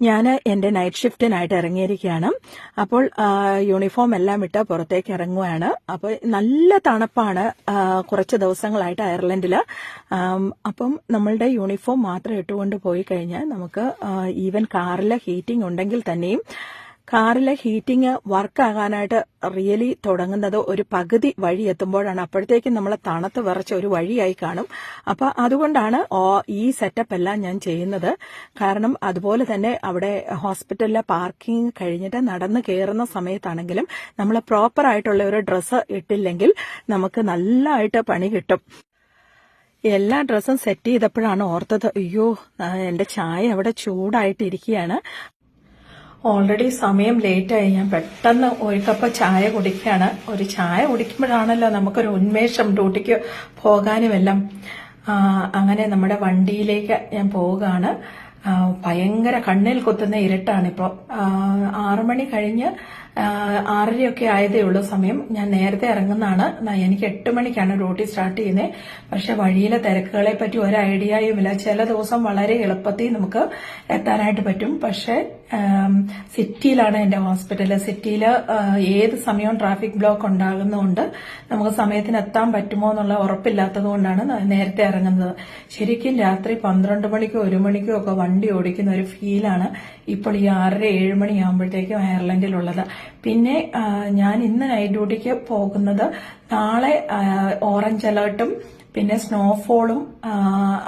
ഞാൻ എന്റെ നൈറ്റ് ഷിഫ്റ്റിനായിട്ട് ഇറങ്ങിയിരിക്കുകയാണ്. അപ്പോൾ യൂണിഫോം എല്ലാം ഇട്ട് പുറത്തേക്ക് ഇറങ്ങുകയാണ് അപ്പോൾ നല്ല തണുപ്പാണ് കുറച്ച് ദിവസങ്ങളായിട്ട് അയർലൻഡിൽ അപ്പം നമ്മളുടെ യൂണിഫോം മാത്രം ഇട്ടുകൊണ്ട് പോയി കഴിഞ്ഞാൽ നമുക്ക് ഈവൻ കാറിലെ ഹീറ്റിംഗ് ഉണ്ടെങ്കിൽ തന്നെയും കാറിലെ ഹീറ്റിംഗ് വർക്ക് ആകാനായിട്ട് റിയലി തുടങ്ങുന്നത് ഒരു പകുതി വഴി എത്തുമ്പോഴാണ്. അപ്പോഴത്തേക്കും നമ്മൾ തണുത്ത് വിറച്ച ഒരു വഴിയായി കാണും. അപ്പൊ അതുകൊണ്ടാണ് ഈ സെറ്റപ്പ് എല്ലാം ഞാൻ ചെയ്യുന്നത്. കാരണം അതുപോലെ തന്നെ അവിടെ ഹോസ്പിറ്റലിലെ പാർക്കിംഗ് കഴിഞ്ഞിട്ട് നടന്നു കയറുന്ന സമയത്താണെങ്കിലും നമ്മൾ പ്രോപ്പർ ആയിട്ടുള്ള ഒരു ഡ്രസ്സ് ഇട്ടില്ലെങ്കിൽ നമുക്ക് നല്ലതായിട്ട് പണി കിട്ടും. എല്ലാ ഡ്രസ്സും സെറ്റ് ചെയ്തപ്പോഴാണ് ഓർത്തത് അയ്യോ എന്റെ ചായ അവിടെ ചൂടായിട്ടിരിക്കുകയാണ്. ഓൾറെഡി സമയം ലേറ്റ് ലേറ്റായി. ഞാൻ പെട്ടെന്ന് ഒരു കപ്പ് ചായ കുടിക്കുകയാണ് ഒരു ചായ കുടിക്കുമ്പോഴാണല്ലോ നമുക്കൊരു ഉന്മേഷം ഡ്യൂട്ടിക്ക് പോകാനുമെല്ലാം. അങ്ങനെ നമ്മുടെ വണ്ടിയിലേക്ക് ഞാൻ പോവുകയാണ്. ഭയങ്കര കണ്ണിൽ കുത്തുന്ന ഇരുട്ടാണിപ്പോൾ ആറുമണി കഴിഞ്ഞ് ആറരയൊക്കെ ആയതേ ഉള്ളൂ സമയം. ഞാൻ നേരത്തെ ഇറങ്ങുന്നതാണ്. എനിക്ക് എട്ട് മണിക്കാണ് ഡ്യൂട്ടി സ്റ്റാർട്ട് ചെയ്യുന്നത് പക്ഷെ വഴിയിലെ തിരക്കുകളെ പറ്റി ഒരു ഐഡിയയുമില്ല ചില ദിവസം വളരെ എളുപ്പത്തിൽ നമുക്ക് എത്താനായിട്ട് പറ്റും. പക്ഷെ സിറ്റിയിലാണ് എന്റെ ഹോസ്പിറ്റൽ. സിറ്റിയിൽ ഏത് സമയവും ട്രാഫിക് ബ്ലോക്ക് ഉണ്ടാകുന്നതുകൊണ്ട് നമുക്ക് സമയത്തിന് എത്താൻ പറ്റുമോ എന്നുള്ള ഉറപ്പില്ലാത്തതുകൊണ്ടാണ് നേരത്തെ ഇറങ്ങുന്നത്. ശരിക്കും രാത്രി പന്ത്രണ്ട് മണിക്കോ ഒരു മണിക്കോ ഒക്കെ വണ്ടി ഓടിക്കുന്ന ഒരു ഫീലാണ് ഇപ്പോൾ ഈ ആറര ഏഴ് മണിയാകുമ്പോഴത്തേക്കും അയർലൻഡിലുള്ളത്. പിന്നെ ഞാൻ ഇന്ന് നൈറ്റ് ഡ്യൂട്ടിക്ക് പോകുന്നത് നാളെ ഓറഞ്ച് അലേർട്ടും പിന്നെ സ്നോഫോളും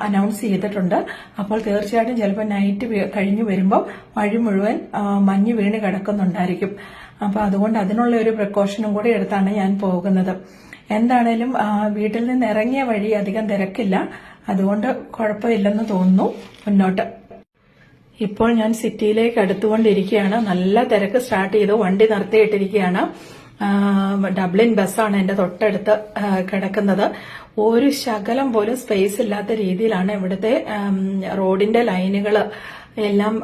അനൗൺസ് ചെയ്തിട്ടുണ്ട്. അപ്പോൾ തീർച്ചയായിട്ടും ചിലപ്പോൾ നൈറ്റ് കഴിഞ്ഞു വരുമ്പോൾ വഴി മുഴുവൻ മഞ്ഞ് വീണ് കിടക്കുന്നുണ്ടായിരിക്കും. അപ്പോൾ അതുകൊണ്ട് അതിനുള്ള ഒരു പ്രിക്കോഷനും കൂടി എടുത്താണ് ഞാൻ പോകുന്നത്. എന്താണേലും വീട്ടിൽ നിന്ന് ഇറങ്ങിയ വഴി അധികം തിരക്കില്ല. അതുകൊണ്ട് കുഴപ്പമില്ലെന്ന് തോന്നുന്നു മുന്നോട്ട്. ഇപ്പോൾ ഞാൻ സിറ്റിയിലേക്ക് അടുത്തുകൊണ്ടിരിക്കുകയാണ്. നല്ല തിരക്ക് സ്റ്റാർട്ട് ചെയ്തു. വണ്ടി നിർത്തിയിട്ടിരിക്കുകയാണ്. ഡബ്ലിൻ ബസ്സാണ് എന്റെ തൊട്ടടുത്ത് കിടക്കുന്നത്. ഒരു ശകലം പോലും സ്പേസ് ഇല്ലാത്ത രീതിയിലാണ് ഇവിടുത്തെ റോഡിന്റെ ലൈനുകൾ എല്ലാം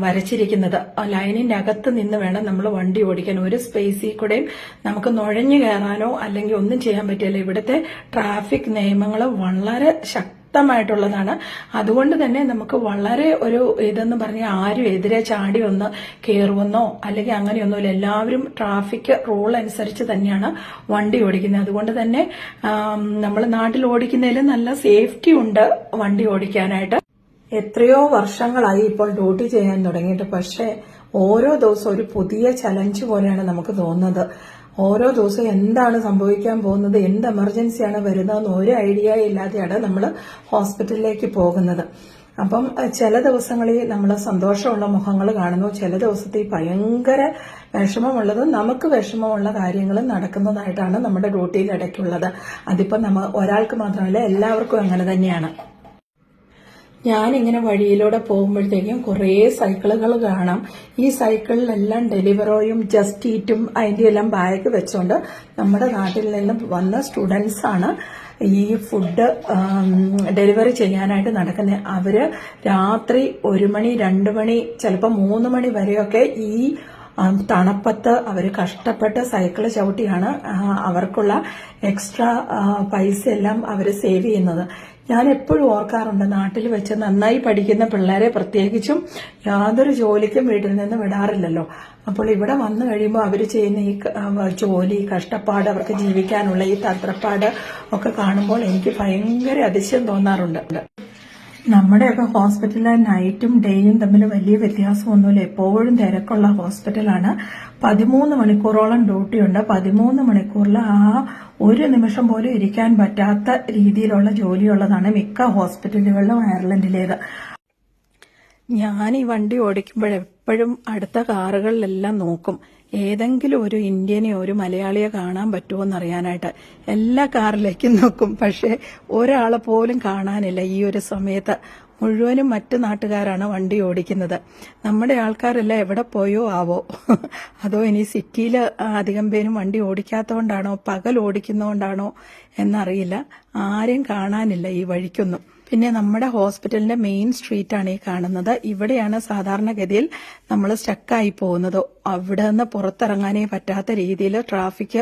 വരച്ചിരിക്കുന്നത്. ലൈനിന്റെ അകത്ത് നിന്ന് വേണം നമ്മൾ വണ്ടി ഓടിക്കാൻ. ഒരു സ്പേസിൽ കൂടെയും നമുക്ക് നുഴഞ്ഞു കയറാനോ അല്ലെങ്കിൽ ഒന്നും ചെയ്യാൻ പറ്റില്ല. ഇവിടുത്തെ ട്രാഫിക് നിയമങ്ങൾ വളരെ ശക്തി ശക്തമായിട്ടുള്ളതാണ്. അതുകൊണ്ട് തന്നെ നമുക്ക് വളരെ ഒരു ഇതെന്ന് പറഞ്ഞാൽ ആരും എതിരെ ചാടി ഒന്ന് കയറുമെന്നോ അല്ലെങ്കിൽ അങ്ങനെയൊന്നുമില്ല. എല്ലാവരും ട്രാഫിക് റൂൾ അനുസരിച്ച് തന്നെയാണ് വണ്ടി ഓടിക്കുന്നത്. അതുകൊണ്ട് തന്നെ നമ്മൾ നാട്ടിൽ ഓടിക്കുന്നതിൽ നല്ല സേഫ്റ്റി ഉണ്ട് വണ്ടി ഓടിക്കാനായിട്ട്. എത്രയോ വർഷങ്ങളായി ഇപ്പോൾ ഡ്യൂട്ടി ചെയ്യാൻ തുടങ്ങിയിട്ട്. പക്ഷേ ഓരോ ദിവസവും ഒരു പുതിയ ചലഞ്ച് പോലെയാണ് നമുക്ക് തോന്നുന്നത്. ഓരോ ദിവസവും എന്താണ് സംഭവിക്കാൻ പോകുന്നത് എന്ത് എമർജൻസിയാണ് വരുന്നതെന്ന് ഒരു ഐഡിയ ഇല്ലാതെയാണ് നമ്മൾ ഹോസ്പിറ്റലിലേക്ക് പോകുന്നത്. അപ്പം ചില ദിവസങ്ങളിൽ നമ്മൾ സന്തോഷമുള്ള മുഖങ്ങൾ കാണുന്നു ചില ദിവസത്തിൽ ഭയങ്കര വിഷമമുള്ളതും നമുക്ക് വിഷമമുള്ള കാര്യങ്ങൾ നടക്കുന്നതായിട്ടാണ് നമ്മുടെ ഡ്യൂട്ടിയിൽ ഇടയ്ക്കുള്ളത്. അതിപ്പം നമ്മൾ ഒരാൾക്ക് മാത്രമല്ല എല്ലാവർക്കും അങ്ങനെ തന്നെയാണ്. ഞാനിങ്ങനെ വഴിയിലൂടെ പോകുമ്പോഴത്തേക്കും കുറേ സൈക്കിളുകൾ കാണാം. ഈ സൈക്കിളിലെല്ലാം ഡെലിവറോയും ജസ്റ്റ് ഈറ്റും അതിന്റെ എല്ലാം ബാഗ് വെച്ചുകൊണ്ട് നമ്മുടെ നാട്ടിൽ നിന്ന് വന്ന സ്റ്റുഡൻസ് ആണ് ഈ ഫുഡ് ഡെലിവറി ചെയ്യാനായിട്ട് നടക്കുന്നത് അവർ രാത്രി ഒരു മണി രണ്ട് മണി ചിലപ്പോൾ മൂന്ന് മണി വരെയൊക്കെ ഈ തണുപ്പത്ത് അവർ കഷ്ടപ്പെട്ട് സൈക്കിൾ ചവിട്ടിയാണ് അവർക്കുള്ള എക്സ്ട്രാ പൈസ എല്ലാം അവർ സേവ് ചെയ്യുന്നത്. ഞാൻ എപ്പോഴും ഓർക്കാറുണ്ട് നാട്ടിൽ വെച്ച് നന്നായി പഠിക്കുന്ന പിള്ളേരെ പ്രത്യേകിച്ചും യാതൊരു ജോലിക്കും വീട്ടിൽ നിന്ന് വിടാറില്ലല്ലോ. അപ്പോൾ ഇവിടെ വന്നു കഴിയുമ്പോൾ അവർ ചെയ്യുന്ന ഈ ജോലി കഷ്ടപ്പാട് അവർക്ക് ജീവിക്കാനുള്ള ഈ തത്രപ്പാട് ഒക്കെ കാണുമ്പോൾ എനിക്ക് ഭയങ്കര അതിശയം തോന്നാറുണ്ട്. നമ്മുടെയൊക്കെ ഹോസ്പിറ്റലിലെ നൈറ്റും ഡേയും തമ്മിൽ വലിയ വ്യത്യാസമൊന്നുമില്ല. എപ്പോഴും തിരക്കുള്ള ഹോസ്പിറ്റലാണ്. പതിമൂന്ന് മണിക്കൂറോളം ഡ്യൂട്ടിയുണ്ട്. പതിമൂന്ന് മണിക്കൂറിൽ ആ ഒരു നിമിഷം പോലും ഇരിക്കാൻ പറ്റാത്ത രീതിയിലുള്ള ജോലിയുള്ളതാണ് മിക്ക ഹോസ്പിറ്റലുകളിലും അയർലൻഡിലേത്. ഞാൻ ഈ വണ്ടി ഓടിക്കുമ്പോഴെപ്പോഴും അടുത്ത കാറുകളിലെല്ലാം നോക്കും. ഏതെങ്കിലും ഒരു ഇന്ത്യനെ ഒരു മലയാളിയെ കാണാൻ പറ്റുമോ എന്നറിയാനായിട്ട് എല്ലാ കാറിലേക്കും നോക്കും. പക്ഷേ ഒരാളെ പോലും കാണാനില്ല ഈ ഒരു സമയത്ത്. മുഴുവനും മറ്റു നാട്ടുകാരാണ് വണ്ടി ഓടിക്കുന്നത്. നമ്മുടെ ആൾക്കാരെല്ലാം എവിടെ പോയോ ആവോ? അതോ ഇനി സിറ്റിയിൽ അധികം പേരും വണ്ടി ഓടിക്കാത്തതുകൊണ്ടാണോ പകൽ ഓടിക്കുന്നതുകൊണ്ടാണോ എന്നറിയില്ല. ആരും കാണാനില്ല ഈ വഴിക്കൊന്നും. പിന്നെ നമ്മുടെ ഹോസ്പിറ്റലിന്റെ മെയിൻ സ്ട്രീറ്റ് ആണ് ഈ കാണുന്നത്. ഇവിടെയാണ് സാധാരണഗതിയിൽ നമ്മൾ സ്റ്റക്കായി പോകുന്നത്. അവിടെ നിന്ന് പുറത്തിറങ്ങാനേ പറ്റാത്ത രീതിയിൽ ട്രാഫിക്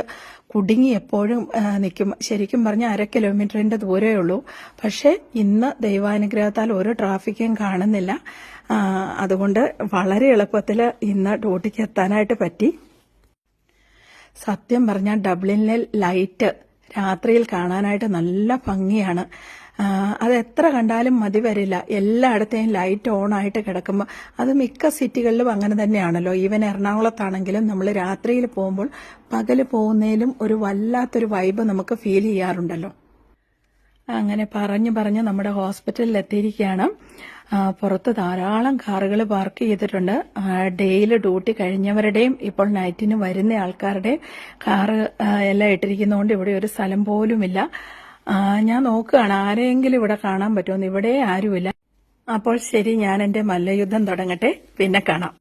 കുടുങ്ങി എപ്പോഴും നിൽക്കും ശരിക്കും പറഞ്ഞാൽ അര കിലോമീറ്ററിന്റെ ദൂരമേ ഉള്ളൂ. പക്ഷേ ഇന്ന് ദൈവാനുഗ്രഹത്താൽ ഒരു ട്രാഫിക്കും കാണുന്നില്ല. അതുകൊണ്ട് വളരെ എളുപ്പത്തിൽ ഇന്ന് ഡ്യൂട്ടിക്ക് എത്താനായിട്ട് പറ്റി. സത്യം പറഞ്ഞാൽ ഡബ്ലിനിലെ ലൈറ്റ് രാത്രിയിൽ കാണാനായിട്ട് നല്ല ഭംഗിയാണ്. അത് എത്ര കണ്ടാലും മതി വരില്ല. എല്ലായിടത്തെയും ലൈറ്റ് ഓൺ ആയിട്ട് കിടക്കുമ്പോൾ അത് മിക്ക സിറ്റികളിലും അങ്ങനെ തന്നെയാണല്ലോ. ഈവൻ എറണാകുളത്താണെങ്കിലും നമ്മൾ രാത്രിയിൽ പോകുമ്പോൾ പകൽ പോകുന്നതിലും ഒരു വല്ലാത്തൊരു വൈബ് നമുക്ക് ഫീൽ ചെയ്യാറുണ്ടല്ലോ. അങ്ങനെ പറഞ്ഞു പറഞ്ഞ് നമ്മുടെ ഹോസ്പിറ്റലിൽ എത്തിയിരിക്കുകയാണ്. പുറത്ത് ധാരാളം കാറുകൾ പാർക്ക് ചെയ്തിട്ടുണ്ട്. ഡേയിൽ ഡ്യൂട്ടി കഴിഞ്ഞവരുടെയും ഇപ്പോൾ നൈറ്റിന് വരുന്ന ആൾക്കാരുടെയും കാറ് എല്ലാം ഇട്ടിരിക്കുന്നതുകൊണ്ട് ഇവിടെ ഒരു സ്ഥലം പോലുമില്ല. ഞാൻ നോക്കുകയാണ് ആരെയെങ്കിലും ഇവിടെ കാണാൻ പറ്റുമെന്ന് ഇവിടെ ആരുമില്ല. അപ്പോൾ ശരി ഞാൻ എന്റെ മല്ലയുദ്ധം തുടങ്ങട്ടെ. പിന്നെ കാണാം.